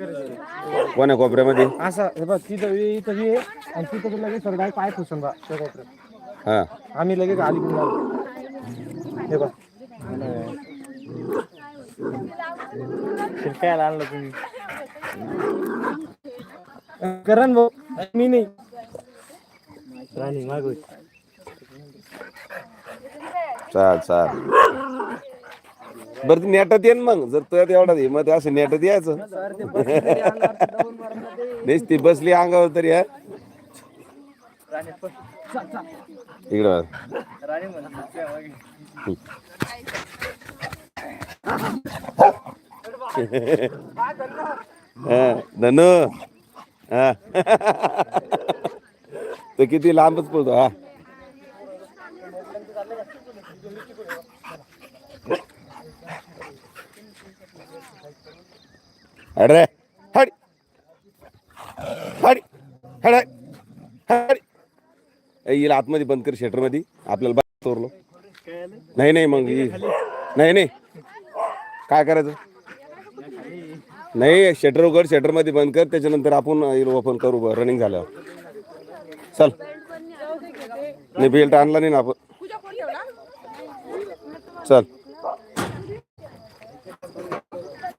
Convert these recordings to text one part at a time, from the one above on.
कोण्या कोपऱ्यामध्ये? असं हे बघ तिथं हे- इथं हे आहे, आणि तिथं तुला लगेच सरदार पाय पुसून बा त्या कोपऱ्यात. हा. आम्ही लगेच आली घेऊन आलो हे बघ. शिरकायला आणलं तुम्ही. करण भाऊ मी नाही. राणी मागू चाल चाल. बरं ती नेटात येईन मग. जर तुझ्यात एवढा हिंमत आहे असं नेटात यायचं. नेस ती बसली अंगावर तरी हा. इकडं हा, धनु. हा. तो किती लांबच पडतो हा. अरे हरी हरी हरे हरी येईल आतमध्ये बंद कर शेटरमध्ये आपल्याला बाहेर तोरलो. नाही नाही मग नाही नाही. काय करायचं? नाही शटर उघड शटरमध्ये बंद कर. त्याच्यानंतर आपण ओपन करू रनिंग झाल्यावर. चल. नाही बेल्ट आणला नाही ना आपण. चल.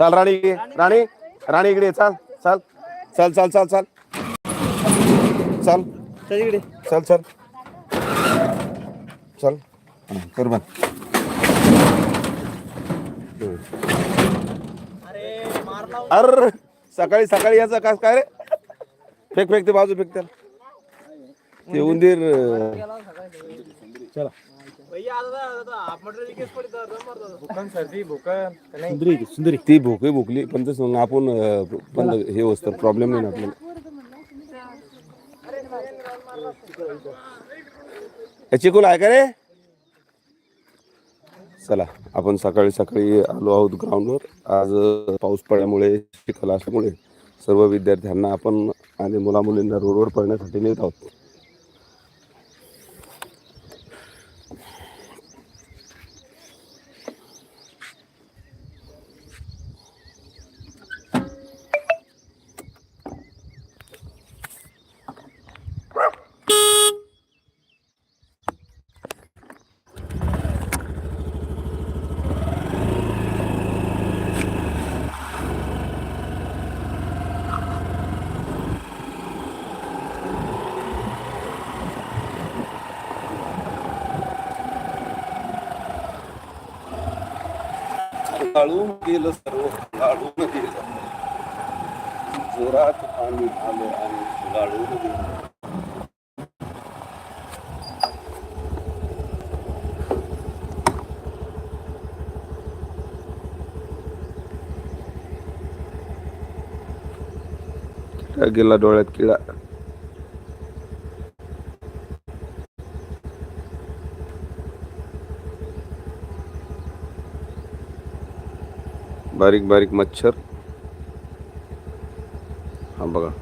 चल राणी. राणी. राणी इकडे चाल चाल चाल चाल चाल चाल. चाल. चल इकडे. चल चल. चल. कर बन अर सकाळी सकाळी याचा कास काय रे? फेक फेक ते बाजू फेकते ते उंदीर चला. सुंदरी सुंदरी ती भूकही भुकली पण तसं मग आपण पण हे होतं प्रॉब्लेम नाही ना आपल्याला. हे चिकूल आहे का रे? चला आपण सकाळी सकाळी आलो आहोत ग्राउंडवर आज पाऊस पडल्यामुळे चिखल असल्यामुळे सर्व विद्यार्थ्यांना आपण आणि मुलामुलींना रोडवर पडण्यासाठी नेत आहोत. गाळून गेलं सर्व गाळून गेलं जोरात पाणी आलं आणि गाळून गेलं किडा गेला डोळ्यात किडा बारीक बारीक मच्छर. हा बघा.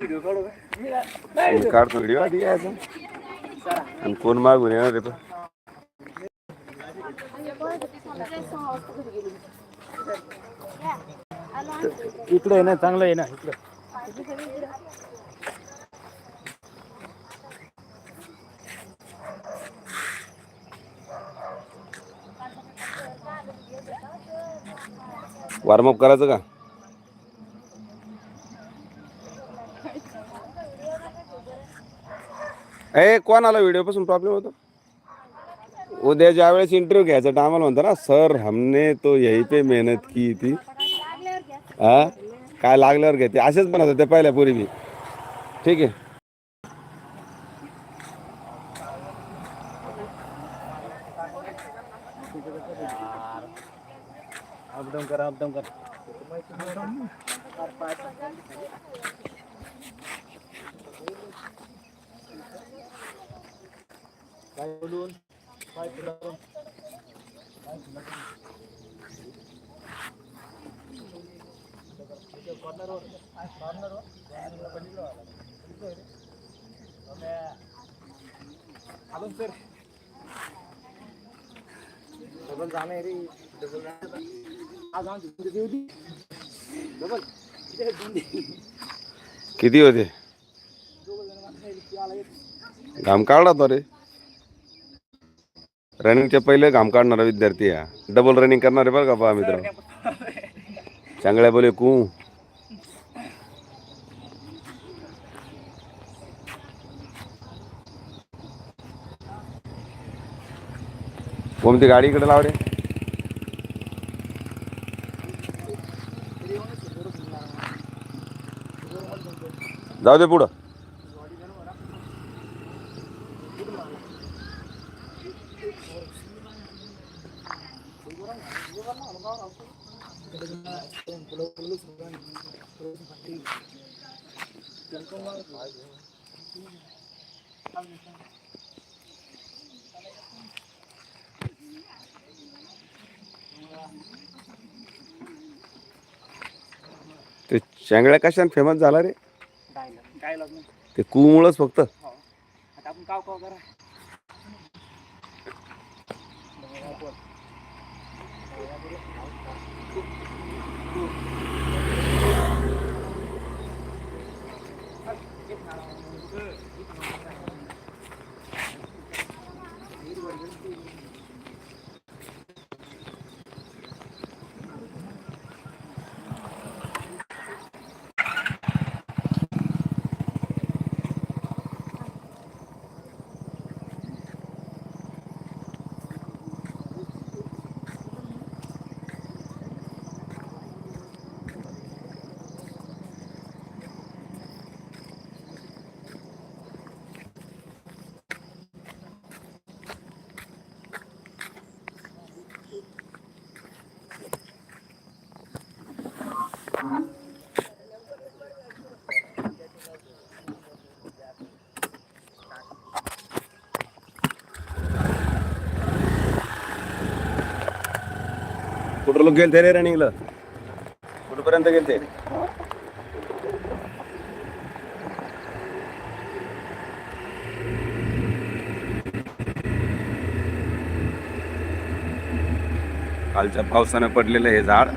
मी काढतो व्हिडिओ आणि कोण मागून येणार आहे पण इकडे आहे ना चांगलं आहे ना इकडे. वॉर्मअप करायचं का? ए कोणाला व्हिडिओपासून प्रॉब्लेम होतो? उद्या ज्या वेळेस इंटरव्ह्यू घ्यायचा टायमाला म्हणतो ना सर हमने तो यही पे मेहनत की ती हा काय लागल्यावर घेते? असेच पण होते पहिल्या पूर्वी मी. ठीक आहे. अपडाऊन करा अपडाऊन करा काय बोलून काय फुलावरून आलो सर डबल जाणार रे डबल डबल किती होते? घाम काढला तो रे. रनिंगच्या पहिले घाम काढणारा विद्यार्थी हा. डबल रनिंग करणारे बरं का पहा मित्र? चांगल्या बोले कू. कोणती गाडी इकडे लावडे जाऊ दे पुढं. ते चांगल्या कशाने फेमस झाला रे? काय लागलं ते कुमुळच फक्त. आता आपण काव काव करा कुठं लोक गेलते रे रनिंगला कुठपर्यंत गेलते? कालच्या पावसानं पडलेलं हे झाड.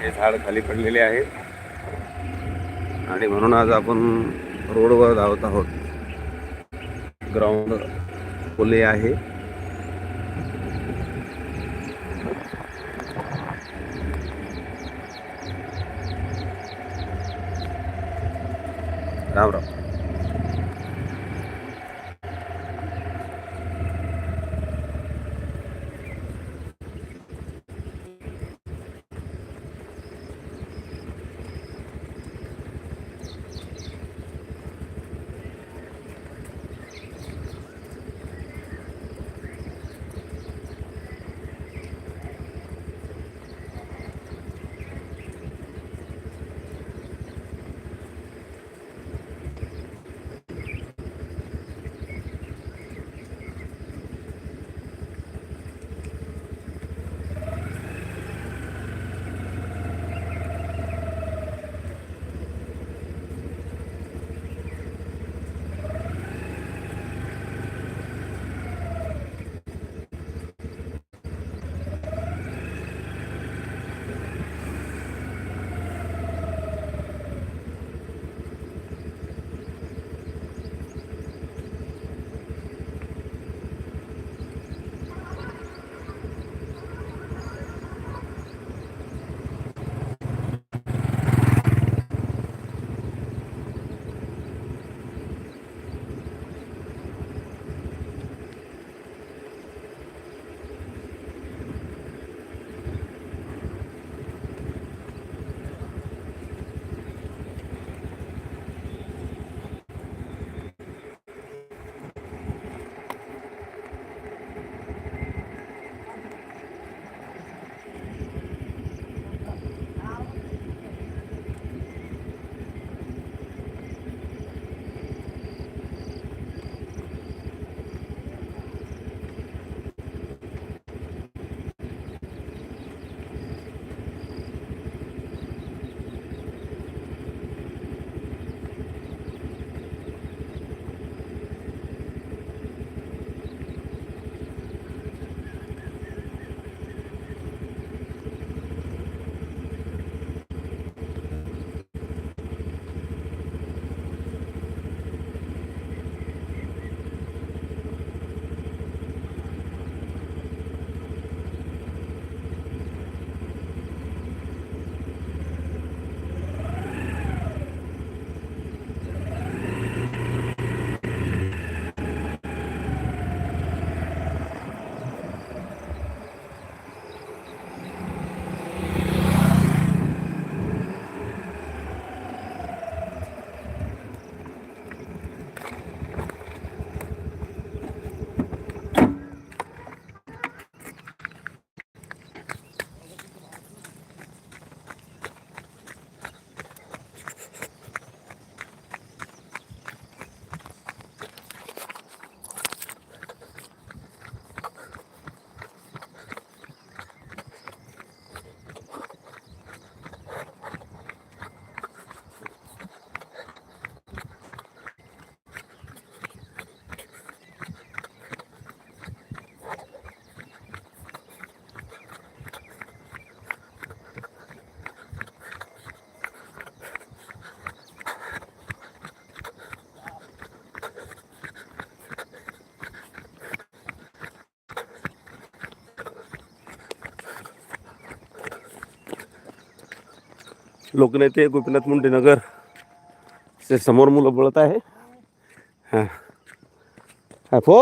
हे झाड खाली पडलेले आहे. आणि म्हणून आज आपण रोडवर धावत आहोत. ग्राउंड खुले आहे. राम राम. लोकनेते गोपीनाथ मुंडे नगर चे समोर मुलं बोलत आहे. हां. हा फो